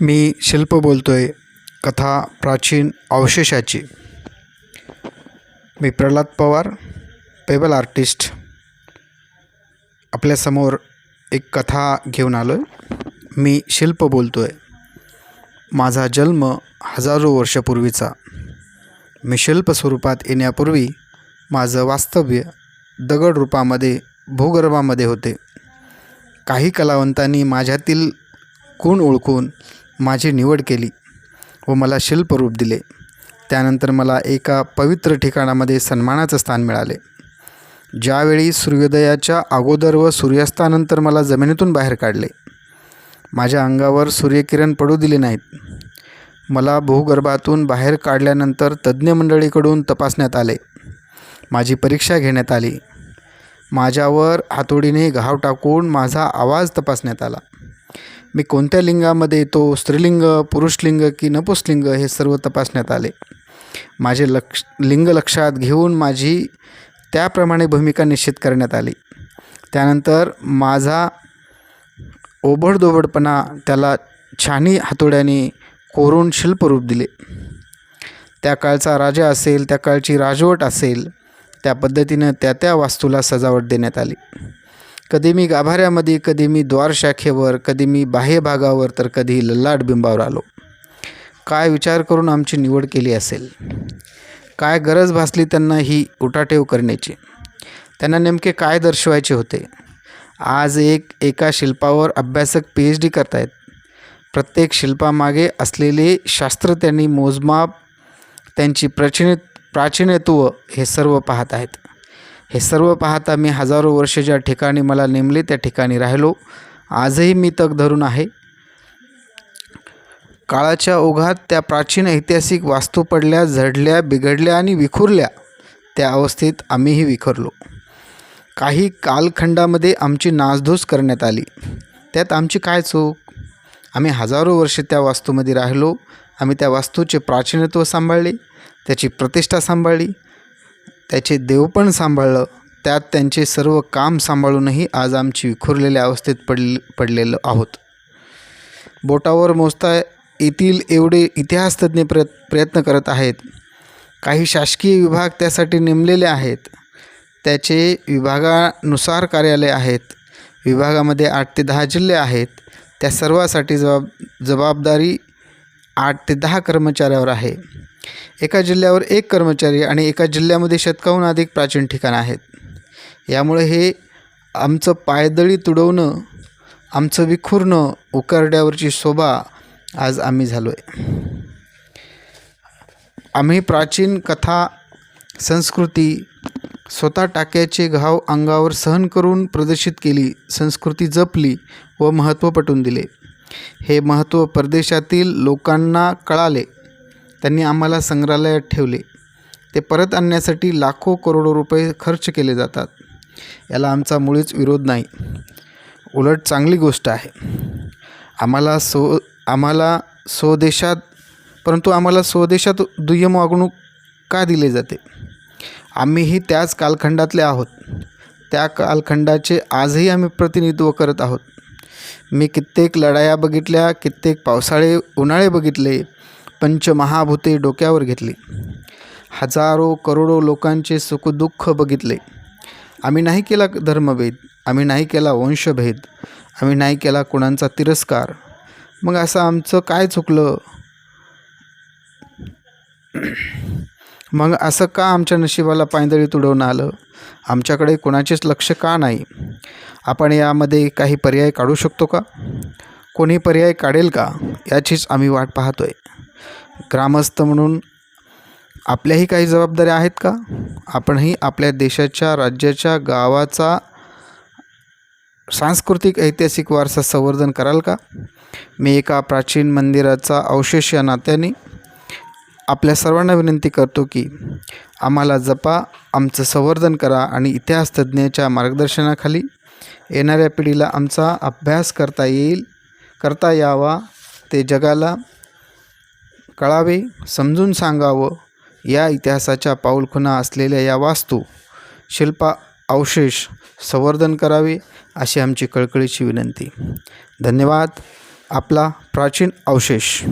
मी शिल्प बोलतो आहे कथा प्राचीन अवशेषाची. मी प्रल्हाद पवार पेबल आर्टिस्ट. आपल्यासमोर एक कथा घेऊन आलो आहे मी शिल्प बोलतो आहे माझा जन्म हजारो वर्षापूर्वीचा. मी शिल्प स्वरूपात येण्यापूर्वी माझं वास्तव्य दगड रूपामध्ये भूगर्भामध्ये होते. काही कलावंतांनी माझ्यातील गुण ओळखून माझी निवड केली व मला शिल्परूप दिले. त्यानंतर मला एका पवित्र ठिकाणामध्ये सन्मानाचं स्थान मिळाले. ज्यावेळी सूर्योदयाच्या अगोदर व सूर्यास्तानंतर मला जमिनीतून बाहेर काढले. माझ्या अंगावर सूर्यकिरण पडू दिले नाहीत. मला भूगर्भातून बाहेर काढल्यानंतर तज्ज्ञ मंडळीकडून तपासण्यात आले. माझी परीक्षा घेण्यात आली. माझ्यावर हातोडीने घाव टाकून माझा आवाज तपासण्यात आला. मी कोणत्या लिंगामध्ये येतो? स्त्रीलिंग पुरुषलिंग की नपुसलिंग हे सर्व तपासण्यात आले. माझे लक्ष लिंग लक्षात घेऊन माझी त्याप्रमाणे भूमिका निश्चित करण्यात आली. त्यानंतर माझा ओबडधोबडपणा त्याला छानी हातोड्याने कोरून शिल्परूप दिले. त्या काळचा राजा असेल त्या काळची राजवट असेल त्या पद्धतीनं त्या त्या वास्तूला सजावट देण्यात आली. कधी मी गाभाऱ्यामध्ये कधी मी द्वारशाखेवर कधी मी बाह्य भागावर तर कधी लल्लाट बिंबावर आलो. काय विचार करून आमची निवड केली असेल? काय गरज भासली त्यांना ही उठाठेव करण्याची? त्यांना नेमके काय दर्शवायचे होते? आज एक एका शिल्पावर अभ्यासक पी एच डी करतायत. प्रत्येक शिल्पामागे असलेले शास्त्र त्यांनी मोजमाप त्यांची प्रचिन प्राचीनत्व हे सर्व पाहत आहेत. हे सर्व पाहता मी हजारो वर्ष ज्या ठिकाणी मला नेमले त्या ठिकाणी राहिलो. आजही मी तग धरून आहे. काळाच्या ओघात त्या प्राचीन ऐतिहासिक वास्तू पडल्या झडल्या बिघडल्या आणि विखुरल्या. त्या अवस्थेत आम्हीही विखरलो. काही कालखंडामध्ये आमची नासधूस करण्यात आली. त्यात आमची काय चूक? आम्ही हजारो वर्षे त्या वास्तूमध्ये राहिलो. आम्ही त्या वास्तूचे प्राचीनत्व सांभाळले त्याची प्रतिष्ठा सांभाळली. त्याचे देवपण सांभाळलं. त्यात त्यांचे सर्व काम सांभाळूनही आज आमची विखुरलेल्या अवस्थेत पडले पडलेलो आहोत. बोटावर मोजता येतील एवढे इतिहासतज्ञ प्रयत् प्रयत्न करत आहेत. काही शासकीय विभाग त्यासाठी नेमलेले आहेत. त्याचे विभागानुसार कार्यालय आहेत. विभागामध्ये आठ ते दहा जिल्हे आहेत. त्या सर्वासाठी जबाब जबाबदारी आठ ते दहा कर्मचाऱ्यावर आहे. एका जिल्ह्यावर एक कर्मचारी आणि एका जिल्ह्यामध्ये शतकाहून अधिक प्राचीन ठिकाणं आहेत. यामुळे हे आमचं पायदळी तुडवणं आमचं विखुरणं उकरड्यावरची शोभा आज आम्ही झालो आहे आम्ही प्राचीन कथा संस्कृती स्वतः टाक्याचे घाव अंगावर सहन करून प्रदर्शित केली संस्कृती जपली व महत्त्व पटवून दिले. हे महत्त्व परदेशातील लोकांना कळाले. त्यांनी आम्हाला संग्रहालयात ठेवले. ते परत आणण्यासाठी लाखो करोडो रुपये खर्च केले जातात. याला आमचा मुळीच विरोध नाही. उलट चांगली गोष्ट आहे. आम्हाला सो आम्हाला स्वदेशात परंतु आम्हाला स्वदेशात दुय्यम वागणूक का दिले जाते? आम्हीही त्याच कालखंडातले आहोत. त्या कालखंडाचे आजही आम्ही प्रतिनिधित्व करत आहोत. मी कित्येक लढाया बघितल्या कित्येक पावसाळे उन्हाळे बघितले पंचमहाभूते डोक्यावर घेतली. हजारो करोडो लोकांचे सुखदुःख बघितले. आम्ही नाही केला धर्मभेद आम्ही नाही केला वंशभेद आम्ही नाही केला कुणांचा तिरस्कार. मग असं आमचं काय चुकलं? मग असं का आमच्या नशिबाला पायदळी तुडवणं आलं? आमच्याकडे कोणाचेच लक्ष का नाही? आपण यामध्ये काही पर्याय काढू शकतो का? कोणी पर्याय काढेल का? याचीच आम्ही वाट पाहतो आहे ग्रामस्थ म्हणून आपल्याही काही जबाबदाऱ्या आहेत का? आपणही आपल्या देशाच्या राज्याच्या गावाचा सांस्कृतिक ऐतिहासिक वारसा संवर्धन कराल का? मी एका प्राचीन मंदिराचा अवशेष या नात्याने आपल्या सर्वांना विनंती करतो की आम्हाला जपा आमचं संवर्धन करा आणि इतिहास तज्ज्ञाच्या मार्गदर्शनाखाली येणाऱ्या पिढीला आमचा अभ्यास करता येईल करता यावा ते जगाला कळावे समजून सांगावं या इतिहासाच्या पाऊलखुणा असलेल्या या वास्तू शिल्पा अवशेष संवर्धन करावे अशी आमची कळकळीची विनंती. धन्यवाद. आपला प्राचीन अवशेष.